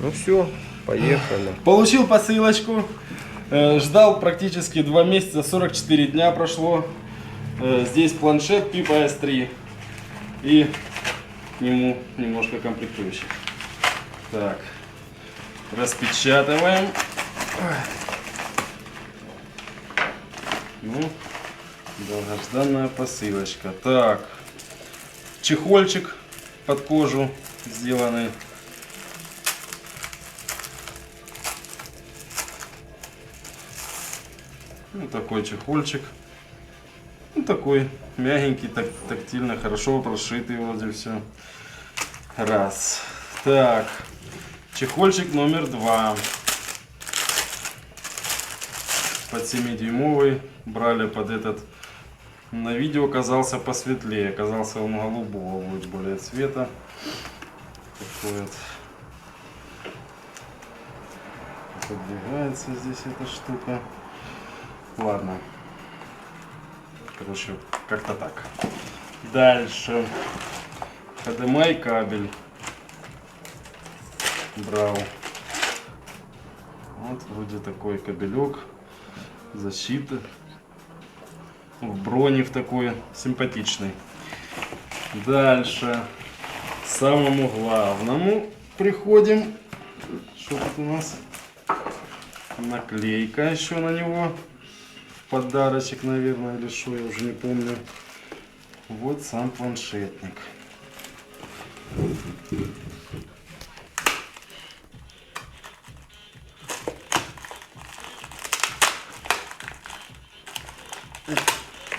Ну все, поехали. Получил посылочку. э, Ждал практически 2 месяца, 44 дня прошло. Э, Здесь планшет Pipa S3 и к нему немножко комплектующих. Так, распечатываем. Ну, долгожданная посылочка. Так, чехольчик под кожу сделанный. Ну, такой чехольчик. Ну, такой мягенький, так, тактильно, хорошо прошитый вроде все. Раз. Так. Чехольчик номер два. Под 7-дюймовый. Брали под этот. На видео казался посветлее. Казался он голубого будет более цвета. Такой вот. Подвигается здесь эта штука. Ладно. Короче, как-то так. Дальше. HDMI кабель. Брал. Вот вроде такой кабелек. Защита. В броне в такой симпатичный. Дальше. К самому главному приходим. Что тут у нас? Наклейка еще на него подарочек, наверное, или что, я уже не помню. Вот сам планшетник.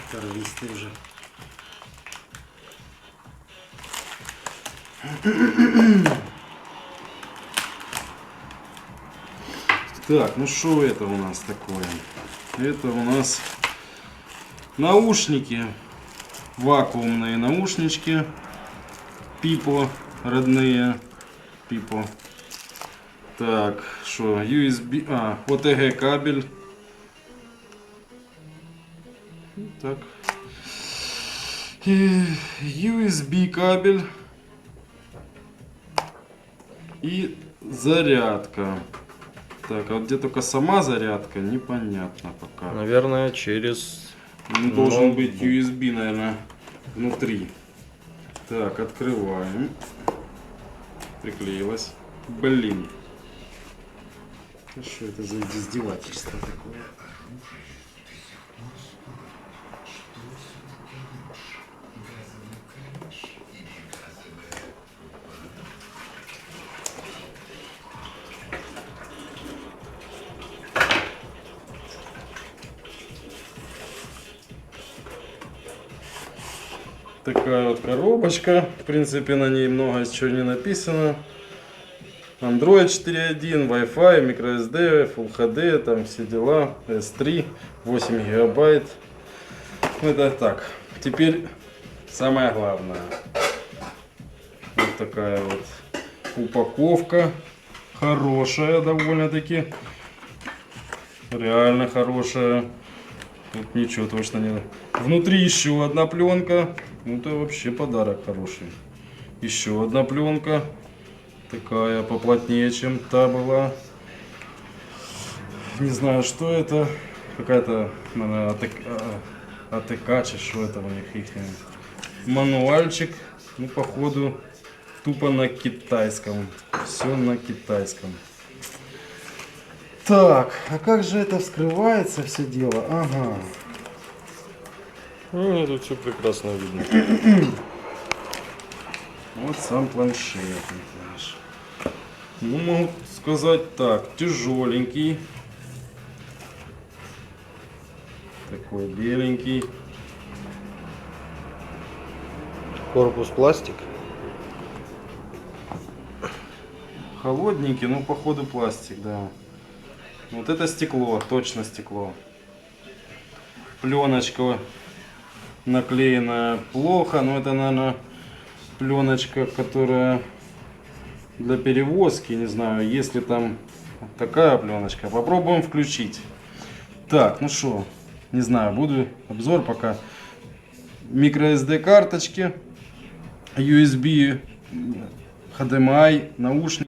Оторвись ты уже. Так, ну что это у нас такое? Это у нас наушники, вакуумные наушнички, Пипо родные, Пипо. Так, что, USB, а, OTG кабель. Так. И USB кабель. И зарядка. Так, а где только сама зарядка, непонятно пока. Наверное, через... Ну, должен ноутбук. быть USB, наверное, внутри. Так, открываем. Приклеилась. Блин. Что это за издевательство такое? Такая вот коробочка. В принципе, на ней много чего не написано. Android 4.1, Wi-Fi, microSD, Full HD, там все дела. S3, 8 гигабайт. Ну, Это так. Теперь самое главное. Вот такая вот упаковка. Хорошая довольно-таки. Реально хорошая. Тут ничего точно не... Внутри еще одна пленка. Ну, это вообще подарок хороший. Еще одна пленка. Такая поплотнее, чем та была. Не знаю, что это. Какая-то, наверное, а, чи что это у них их. Мануальчик. Ну, походу, тупо на китайском. Все на китайском. Так, а как же это вскрывается все дело? Ага. Ну, тут все прекрасно видно. Вот сам планшет наш. Ну, могу сказать так, тяжеленький. Такой беленький. Корпус пластик. Холодненький, но походу пластик, да. Вот это стекло, точно стекло. Пленочка наклеена плохо, но это, наверное, пленочка, которая для перевозки, не знаю, если там такая пленочка. Попробуем включить. Так, ну что, не знаю, буду обзор пока. Micro SD карточки, USB, HDMI, наушники.